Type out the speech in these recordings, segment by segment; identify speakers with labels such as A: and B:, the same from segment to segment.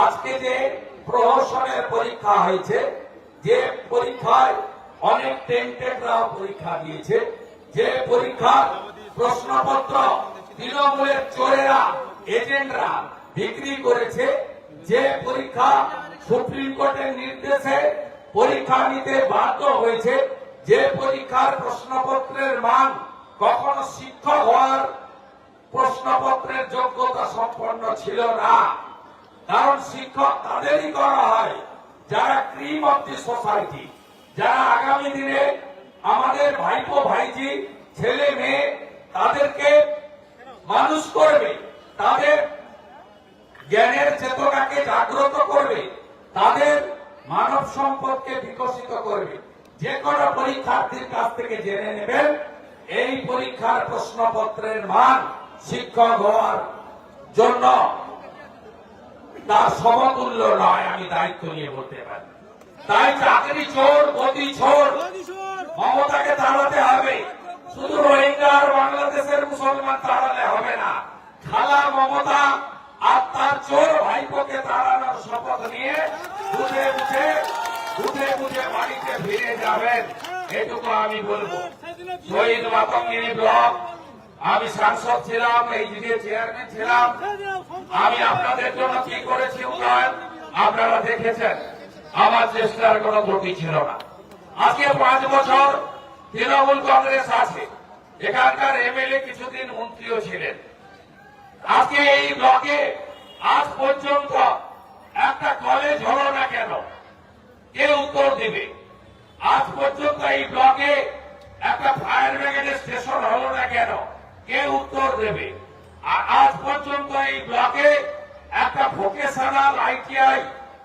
A: আজকে যে প্রহসনের পরীক্ষা হয়েছে, যে পরীক্ষায় অনেক টেন্টেডরা পরীক্ষা দিয়েছে, যে পরীক্ষার প্রশ্নপত্র তৃণমূলের চোরেরা, এজেন্টরা বিক্রি করেছে, যে পরীক্ষা সুপ্রিম কোর্টের নির্দেশে পরীক্ষা নিতে বাধ্য হয়েছে, যে পরীক্ষার প্রশ্নপত্রের মান কখনো শিক্ষক হওয়ার প্রশ্নপত্রের যোগ্যতা সম্পন্ন ছিল না। কারণ শিক্ষক তাদেরই করা হয়। যারা ক্রিম অফ দি সোসাইটি যারা আগামী দিনে আমাদের ভাইপো ভাইজি, ছেলে মেয়ে, তাদেরকে মানুষ করবে, তাদের জ্ঞানের চেতনাকে জাগ্রত করবে, তাদের মানব সম্পদকে বিকশিত করবে। যে কোনো পরীক্ষার্থীর কাছ থেকে জেনে নেবেন, এই পরীক্ষার প্রশ্নপত্রের মান শিক্ষক হওয়ার জন্য তার সমতুল্য নয়, আমি দায়িত্ব নিয়ে বলতে পারি। তাই চাকরি চোর গতি চোর মমতাকে তাড়াতে হবে। শুধু রোহিঙ্গা আর বাংলাদেশের মুসলমান তাড়ালে হবে না। খালা মমতা আর তার চোর ভাইপোকে তাড়ানোর শপথ নিয়ে বুঝে বুঝে বুঝে বুঝে বাড়িতে ফিরে যাবেন। এটুকু আমি বলব। শহীদ মাতঙ্গিনী ব্লক আমি সাংসদ ছিলাম, এই দিকে চেয়ারম্যান ছিলাম। আমি আপনাদের জন্য কি করেছি উন্নয়ন আপনারা দেখেছেন, আমার চেষ্টার কোনো ত্রুটি ছিল না। আজকে পাঁচ বছর তৃণমূল কংগ্রেস আছে। এখানকার এমএলএ কিছুদিন মন্ত্রীও ছিলেন। আজকে এই ব্লকে আজ পর্যন্ত একটা কলেজ হলো না কেন? কে উত্তর দিবে? আজ পর্যন্ত এই ব্লকে একটা ফায়ার ব্রিগেডের স্টেশন হলো না কেন? কে উত্তর দেবে? আর আজ পর্যন্ত এই ব্লকে একটা ভোকেশনাল আইটিআই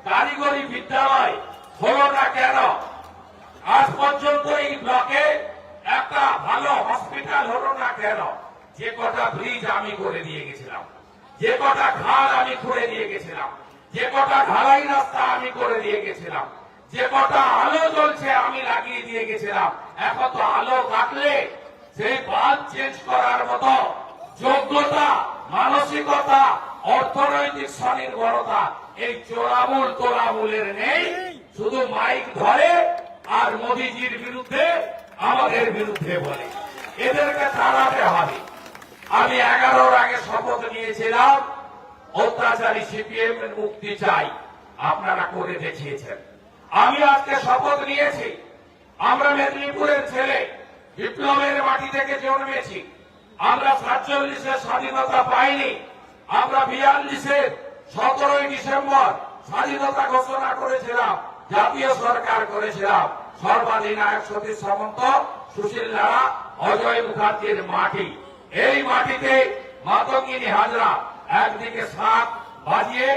A: কারিগরি বিদ্যালয় হলো না কেন? আজ পর্যন্ত এই ব্লকে একটা ভালো হসপিটাল হলো না কেন? যে কটা ব্রিজ আমি করে দিয়ে গেছিলাম, যে কটা খাল আমি করে দিয়ে গেছিলাম, যে কটা ঢালাই রাস্তা আমি করে দিয়ে গেছিলাম, যে কটা আলো জ্বলছে আমি লাগিয়ে দিয়ে গেছিলাম। এখন তো আলো কাটলে সেই বাল্ব চেঞ্জ করার মতো যোগ্যতা, মানসিকতা, অর্থনৈতিক স্বনির্ভরতা, এই চোরামূল তোলামূলের নেই। শুধু মাইক ধরে আর মোদিজির বিরুদ্ধে, আমাদের বিরুদ্ধে বলে। এদেরকে তাড়াতে হবে। আমি এগারোর আগে শপথ নিয়েছিলাম, অত্যাচারী সিপিএম এর মুক্তি চাই। আপনারা করে দেখিয়েছেন। আমি আজকে শপথ নিয়েছি। আমরা মেদিনীপুরের ছেলে বিপ্লবের মাটি থেকে জন্মেছি। আমরা সাতচল্লিশের স্বাধীনতা পাইনি। আমরা বিয়াল্লিশের সতেরোই ডিসেম্বর স্বাধীনতা ঘোষণা করেছিলাম, জাতীয় সরকার করেছিলাম। সর্বাধিনায়ক সতীশ সামন্ত, সুশীল লাড়া অজয় মুখার্জির মাটি। এই মাটিতে মাতঙ্গিনী হাজরা একদিকে সাপ বাজিয়ে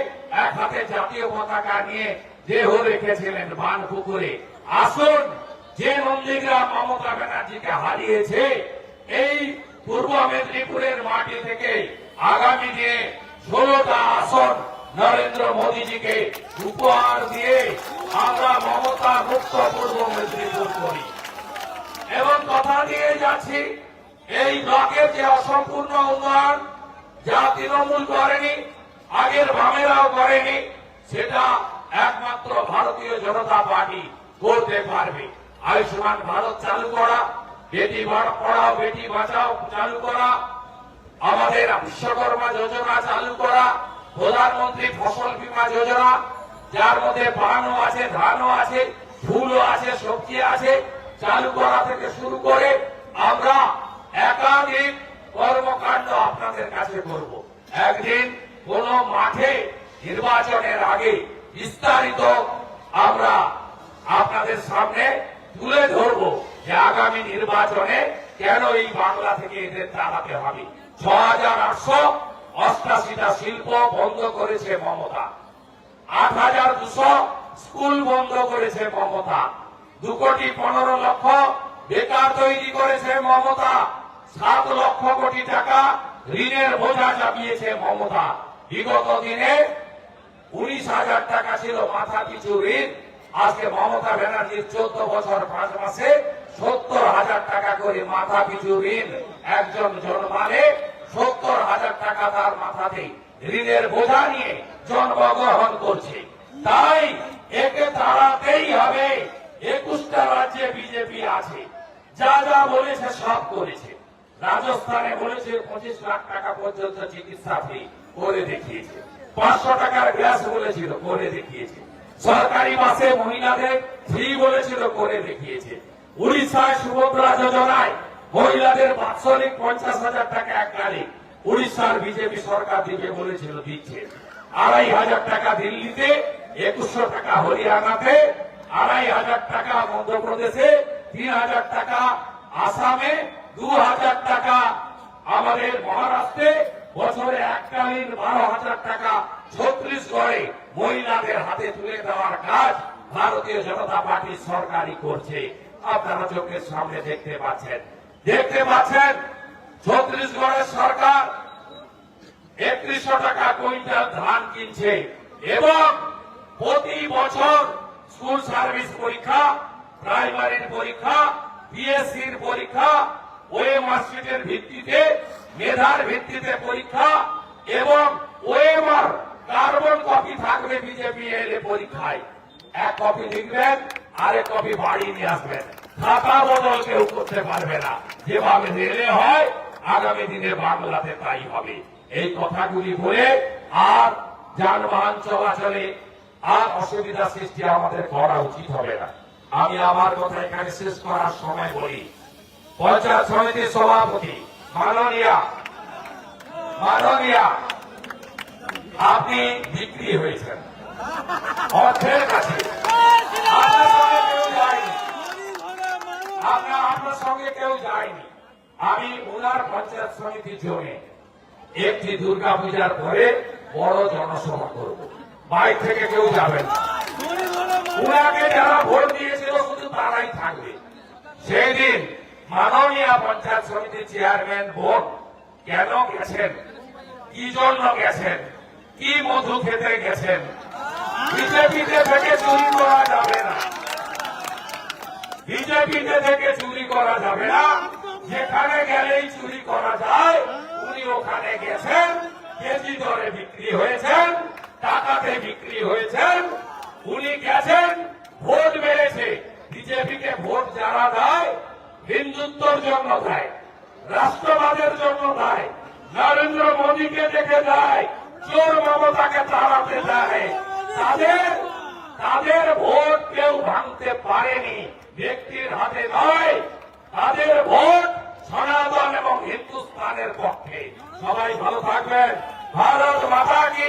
A: এক হাতে জাতীয় পতাকা নিয়ে দেহ রেখেছিলেন বান পুকুরে আসুন যে নন্দীগ্রাম মমতা ব্যানার্জিকে হারিয়েছে, এই পূর্ব মেদিনীপুরের মাটি থেকে আগামী দিনে ষোলোটা আসন নরেন্দ্র মোদীজিকে উপহার দিয়ে আমরা মমতা মুক্ত পূর্ব মেদিনীপুর করি। এবং কথা দিয়ে যাচ্ছি, এই ব্লকের যে অসম্পূর্ণ উন্নয়ন, যা তৃণমূল করেনি, আগের বামেরাও করেনি, সেটা একমাত্র ভারতীয় জনতা পার্টি করতে পারবে। আয়ুষ্মান ভারত চালু করা, বেটি পড়াও, বেটি বাঁচাও চালু করা, আমাদের বিশ্বকর্মা যোজনা চালু করা, প্রধানমন্ত্রী ফসল বীমা যোজনা, যার মধ্যে পানও আছে, ধানও আছে, ফুলও আছে, সবজি আছে, চালু করা থেকে শুরু করে আমরা একাধিক কর্মকাণ্ড আপনাদের কাছে করব। একদিন কোন মাঠে নির্বাচনের আগে বিস্তারিত আমরা আপনাদের সামনে তুলে ধরবো যে আগামী নির্বাচনে কেন এই বাংলা থেকে এদের তাড়াতে হবে? ছ হাজার আটশো অষ্টাশিটা শিল্প বন্ধ করেছে মমতা। আট হাজার দুশো স্কুল বন্ধ করেছে মমতা। দু কোটি পনেরো লক্ষ বেকার তৈরি করেছে মমতা। সাত লক্ষ কোটি টাকা ঋণের বোঝা চাপিয়েছে মমতা। বিগত দিনে উনিশ হাজার টাকা ছিল মাথা পিছু ঋণ। আজকে মমতা ব্যানার্জির চোদ্দ বছর পাঁচ মাসে সত্তর হাজার টাকা করে মাথা পিছু ঋণ একজন জন্মালে সত্তর হাজার টাকা তার মাথাতে ঋণের বোঝা নিয়ে জন্মগ্রহণ করছে। তাই একে তাড়াতেই হবে। একুশটা রাজ্যে বিজেপি আছে। যা যা বলেছে সব করেছে। রাজস্থানে বলেছে পঁচিশ লাখ টাকা পর্যন্ত চিকিৎসা ফ্রি করে দেখিয়েছে। পাঁচশো টাকার গ্যাস বলেছিল করে দেখিয়েছে। সরকারি বাসে মহিলাদের ফ্রি বলেছিল করে দেখিয়েছে। উড়িষ্যায় সুভদ্রা যোজনায় মহিলাদের বাৎসরিক পঞ্চাশ হাজার টাকা এককালীন উড়িষ্যার বিজেপি সরকার দিবে বলেছিল দিচ্ছে। আড়াই হাজার টাকা দিল্লিতে, একুশশো টাকা হরিয়ানাতে, আড়াই হাজার টাকা মধ্যপ্রদেশে, তিন হাজার টাকা আসামে, দু হাজার টাকা আমাদের মহারাষ্ট্রে, বছরে এককালীন বারো হাজার টাকা ছত্রিশগড়ে মহিলাদের হাতে তুলে দেওয়ার কাজ ভারতীয় জনতা পার্টি সরকারই করছে। আপনারা চোখের সামনে দেখতে পাচ্ছেন। দেখতে পাচ্ছেন ছত্রিশগড়ের সরকার একত্রিশশো টাকা কুইন্টাল ধান কিনছে এবং প্রতি বছর স্কুল সার্ভিস পরীক্ষা, প্রাইমারির পরীক্ষা বিএসসির পরীক্ষা ওয়ে মার্কশিটের ভিত্তিতে, মেধার ভিত্তিতে পরীক্ষা এবং ওয়েমার কার্বন কপি থাকবে বিজেপি এর পরীক্ষায়। এক কপি লিখবেন আরেক কপি বাড়ি নিয়ে আসবেন। খাতা বদল কেউ করতে পারবে না। যেভাবে রেলে হয়, আগামী দিনে বাংলাতে তাই হবে। এই কথাগুলি বলে আর যানবাহন চলাচলে আর অসুবিধা সৃষ্টি আমাদের করা উচিত হবে না। আমি আমার কথা এখানে শেষ করার সময় বলি। পঞ্চায়েত সমিতির সভাপতি, মাননীয়া মাননীয়া, আপনি বিক্রি হয়েছেন। অর্থের কাছে আপনার সঙ্গে কেউ যায়নি আপনার আপনার সঙ্গে কেউ যায়নি। আমি ওনার পঞ্চায়েত সমিতির জন্য একটি দুর্গা পূজার পরে বড় জনসভা করব। বাইরে থেকে কেউ যাবেন উনাকে যারা ভোট দিয়েছিল শুধু তারাই থাকবে। সেই দিন মাননীয় পঞ্চায়েত সমিতির চেয়ারম্যান ভোট কেন গেছেন? কি জন্য গেছেন? কি মধু খেতে গেছেন? বিজেপিতে থেকে চুরি করা যাবে না। বিজেপিতে থেকে চুরি করা যাবে না। যেখানে গেলেই চুরি করা যায়, উনি ওখানে গেছেন কেজি দরে বিক্রি হয়েছেন, টাকাতে বিক্রি হয়েছেন। উনি গেছেন, ভোট বেড়েছে বিজেপিকে ভোট যারা দেয়, হিন্দুত্বর জন্য দেয়, রাষ্ট্রবাদের জন্য দেয়, নরেন্দ্র মোদীকে দেখে দেয়, চোর মমতাকে তাড়াতে দেয় তাদের তাদের ভোট কেউ ভাঙতে পারেনি ব্যক্তির হাতে নয়, তাদের ভোট সনাতন এবং হিন্দুস্তানের পক্ষে। সবাই ভালো থাকবেন। ভারত মাতা কি?